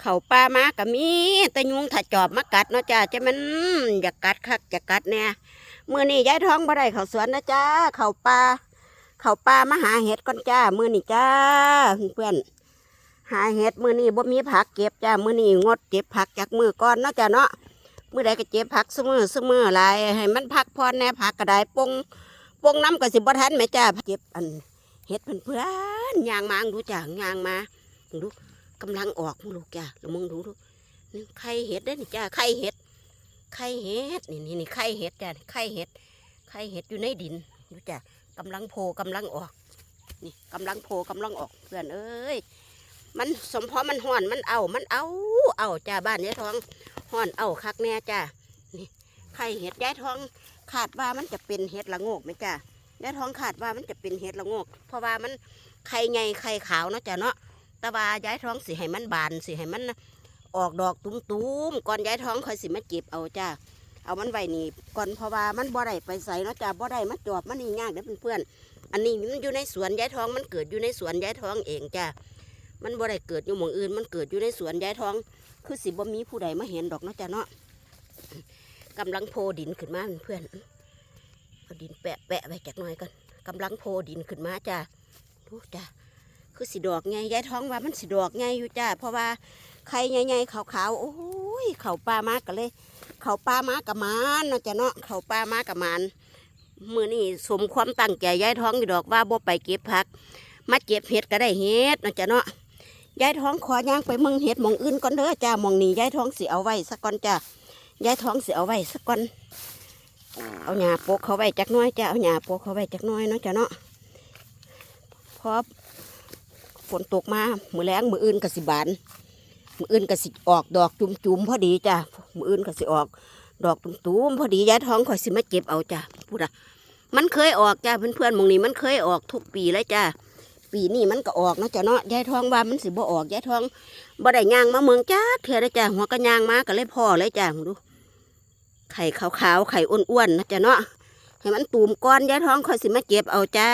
เขาปลามาก็มีแต่ยุงถ้าจอบมากัดเนาะจ้าจะมันอยากกัดคักอยากกัดแน่มื้อนี้ยายท้องบ่ได้เขาสวนนะจ้าเขาปลาเขาปลามาหาเห็ดก่อนจ้า มือนี้จ้าเพื่อนหาเห็ดมือนี้บ่มีผักเก็บจ้า มือนี้งดเก็บผักจากมือก่อนเนาะจ้าเนาะมือใดก็เก็บผักซุมื้อซุมื้อหลายให้มันพักพรแน่ผักก็ได้ปงปงน้ำก็สิบทันแม่จ้าเก็บอันเห็ดเพื่อนๆย่างมาดูจ้ายางมาดู กำลังออกมึงลูกจ้าแล้วมึงดูดูนี่ไข่เห็ดได้นี่จ้าไข่เห็ดไข่เห็ดนี่นี่นี่ไข่เห็ดจ้าไข่เห็ดไข่เห็ดอยู่ในดินดูจ้ากำลังโผล่กำลังออก นี่กำลังโผล่กำลังออกเพื่อนเอ้ยมันสมพอมันห่อนมันเอามันเอาเอาจ้าบ้านยายทองห่อนเอาคักแน่จ้านี่ไข่เห็ดยายทองขาดว่ามันจะเป็นเห็ดละโงกไหมจ้ายายทองขาดว่ามันจะเป็นเห็ดละโงก เพราะว่ามันไข่ไงไข่ขาวเนาะจ้าเนาะ แต่ว่าย้ายท้องสิให้มันบานสิให้มันออกดอกตุ้มๆก่อนย้ายท้องค่อยสิมาเก็บเอาจ้าเอามันไว้นี่ก่อนเพราะว่ามันบ่ได้ไปใส่เนาะจ้าบ่ได้มาจอบมันนี่ยากเด้อเพื่อนๆอันนี้มันอยู่ในสวนย้ายท้องมันเกิดอยู่ในสวนย้ายท้องเองจ้ามันบ่ได้เกิดอยู่หม่องอื่น มันเกิดอยู่ในสวนย้ายท้อง คือสิบ่มีผู้ใดมาเห็นดอกเนาะจ้าเนาะกำลังโพดินขึ้นมาเพื่อนเอาดินแปะแปะไว้จักหน่อยก่อนกำลังโพดินขึ้นมาจ้าดูจ้า คือสีดอกไงยายท้องว่ามันสีดอกไงอยู่จ้าเพราะว่าไข่ใหญ่ๆขาวๆโอ้ยเขาปลามากกันเลย เขาปลามากกับมานเนาะจ้ะเนาะเขาปลามากกับมันมือนี่สมความตั้งใจยายท้องอยู่ดอกว่าบ่ไปเก็บผัก มาเก็บเห็ดก็ได้เห็ดเนาะจ้ะเนาะยายท้องขอย่างไปเมึงเห็ดมองอื่นก่อนเด้อจ้ามองนี้ยายท้องสิเอาไว้สักก่อนจ้ายายท้องสิเอาไว้สักก่อนเอาหญ้าโปกเขาไว้จักน้อยจ้าเอาหญ้าโปกเขาไว้จักน้อยเนาะจ้ะเนาะเพราะ ฝนตกมามือแรงมืออื่นกสิบานมืออื่นกสิออกดอกจุ่มๆพอดีจ้ะมืออื่นกสิออก ดอกตุ่มๆพอดียายท้องข่อยสิมาเก็บเอาจ้ะพูดอะมันเคยออกจ้ะเพื่อนๆมองนี้มันเคยออกทุกปีเลยจ้ะปีนี้มันก็ออกนะจ้ะเนาะยายทองว่ามันสิบ่ออกยายทองบ่ได้ย่างมาเมืองจ้าเถื่อได้จ้ะหัวก็ย่างมาก็เลยพ่อเลยจ้ะดู ไข่ขาวๆไข่อ้วนๆนะจ้ะเนาะให้มันตูมก้อนยายทองข่อยสิมาเก็บเอาจ้า